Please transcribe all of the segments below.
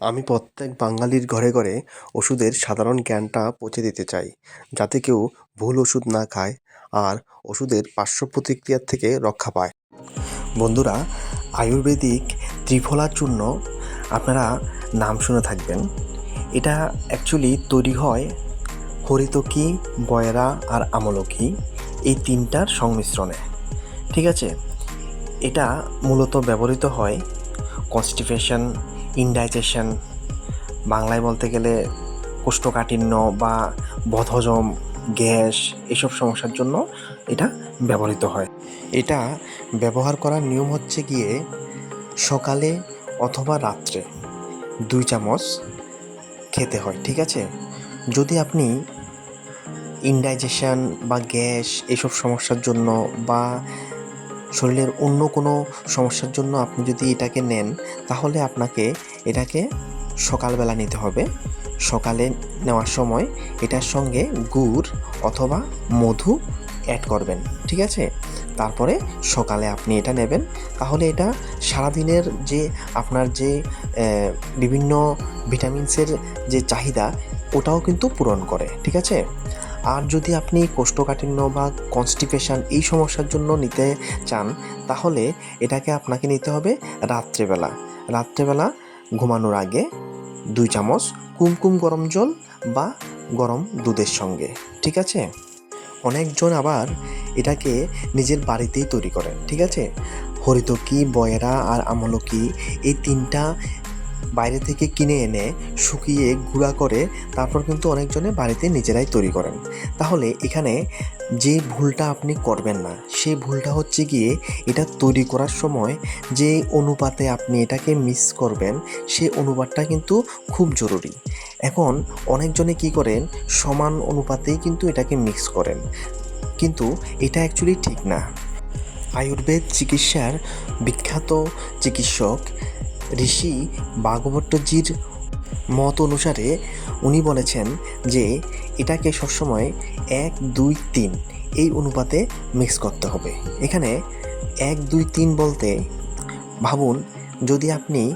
আমি প্রত্যেক বাঙালির ঘরে ঘরে ওষুধের সাধারণ জ্ঞানটা পৌঁছে দিতে চাই, যাতে কেউ ভুল ওষুধ না খায় আর ওষুধের পার্শ্ব প্রতিক্রিয়ার থেকে রক্ষা পায়। বন্ধুরা, আয়ুর্বেদিক ত্রিফলা চূর্ণ, আপনারা নাম শুনে থাকবেন। এটা অ্যাকচুয়ালি তৈরি হয় হরিতকি, বয়রা আর আমলকি এই তিনটার সংমিশ্রণে। ঠিক আছে? এটা মূলত ব্যবহৃত হয় কনস্টিপেশন ইনডাইজেশন বাংলায় বলতে গেলে কোষ্ঠকাঠিন্য বা বদহজম, গ্যাস এসব সমস্যার জন্য এটা ব্যবহৃত হয়। এটা ব্যবহার করার নিয়ম হচ্ছে গিয়ে সকালে অথবা রাত্রে দুই চামচ খেতে হয়, ঠিক আছে? যদি আপনি ইনডাইজেশন বা গ্যাস এসব সমস্যার জন্য বা শরীরের অন্য কোনো সমস্যার জন্য আপনি যদি এটাকে নেন, তাহলে আপনাকে এটাকে সকালবেলা নিতে হবে। সকালে নেওয়ার সময় এটার সঙ্গে গুড় অথবা মধু অ্যাড করবেন, ঠিক আছে? তারপরে সকালে আপনি এটা নেবেন। তাহলে এটা সারাদিনের যে আপনার যে বিভিন্ন ভিটামিনসের যে চাহিদা, ওটাও কিন্তু পূরণ করে, ঠিক আছে? আর যদি আপনি কোষ্ঠকাঠিন্য বা কনস্টিপেশন এই সমস্যার জন্য নিতে চান, তাহলে এটাকে আপনাকে নিতে হবে রাত্রেবেলা। রাত্রেবেলা ঘুমানোর আগে দুই চামচ কুমকুম গরম জল বা গরম দুধের সঙ্গে, ঠিক আছে? অনেকজন আবার এটাকে নিজের বাড়িতেই তৈরি করেন, ঠিক আছে? হরিতকি, বয়রা আর আমলকি এই তিনটা বাইরে থেকে কিনে এনে শুকিয়ে গুঁড়া করে তারপর কিন্তু অনেকজনে বাড়িতে নিজেরাই তৈরি করেন। তাহলে এখানে যে ভুলটা আপনি করবেন না সেই ভুলটা হচ্ছে গিয়ে এটা তৈরি করার সময় যে অনুপাতে আপনি এটাকে মিস করবেন সেই অনুপাতটা কিন্তু খুব জরুরি। এখন অনেকজনে কি করেন, সমান অনুপাতেই কিন্তু এটাকে মিক্স করেন। কিন্তু এটা অ্যাকচুয়ালি ঠিক না। আয়ুর্বেদ চিকিৎসার বিখ্যাত চিকিৎসক ঋষি ভাগবতজির মত অনুসারে উনি বলেছেন যে এটাকে সবসময় এক, দুই, তিন এই অনুপাতে মিক্স করতে হবে। এখানে এক, দুই, তিন বলতে ভাবুন যদি আপনি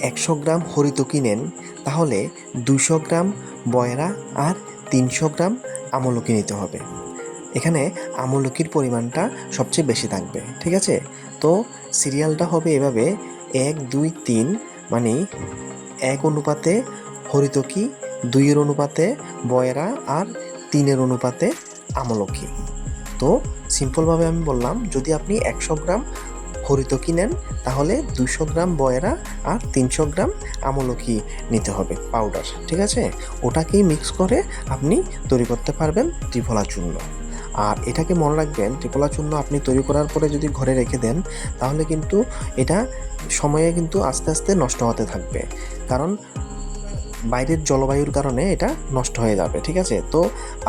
একশো গ্রাম হরিতকি নেন তাহলে দুশো গ্রাম বয়রা আর তিনশো গ্রাম আমলকি নিতে হবে। এখানে আমলকির পরিমাণটা সবচেয়ে বেশি থাকবে, ঠিক আছে? তো সিরিয়ালটা হবে এভাবে এক, দুই, তিন মানে এক অনুপাতে হরিতকি, দুইয়ের অনুপাতে বয়রা আর তিনের অনুপাতে আমলকি। তো সিম্পলভাবে আমি বললাম, যদি আপনি একশো গ্রাম হরিতকি নেন, তাহলে দুশো গ্রাম বয়রা আর তিনশো গ্রাম আমলকি নিতে হবে, পাউডার, ঠিক আছে? ওটাকেই মিক্স করে আপনি তৈরি করতে পারবেন ত্রিফলা চূর্ণ। আর এটাকে মনে রাখবেন, ত্রিফলা চূর্ণ আপনি তৈরি করার পরে যদি ঘরে রেখে দেন, তাহলে কিন্তু এটা সময়ে কিন্তু আস্তে আস্তে নষ্ট হতে থাকবে। কারণ বাইরের জলবায়ুর কারণে এটা নষ্ট হয়ে যাবে, ঠিক আছে? তো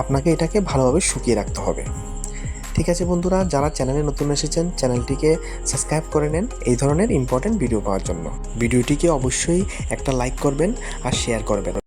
আপনাকে এটাকে ভালোভাবে শুকিয়ে রাখতে হবে। ঠিক আছে বন্ধুরা, যারা চ্যানেলে নতুন এসেছেন, চ্যানেলটিকে সাবস্ক্রাইব করে নেন। এই ধরনের ইম্পর্ট্যান্ট ভিডিও পাওয়ার জন্য। ভিডিওটিকে অবশ্যই একটা লাইক করবেন আর শেয়ার করবেন।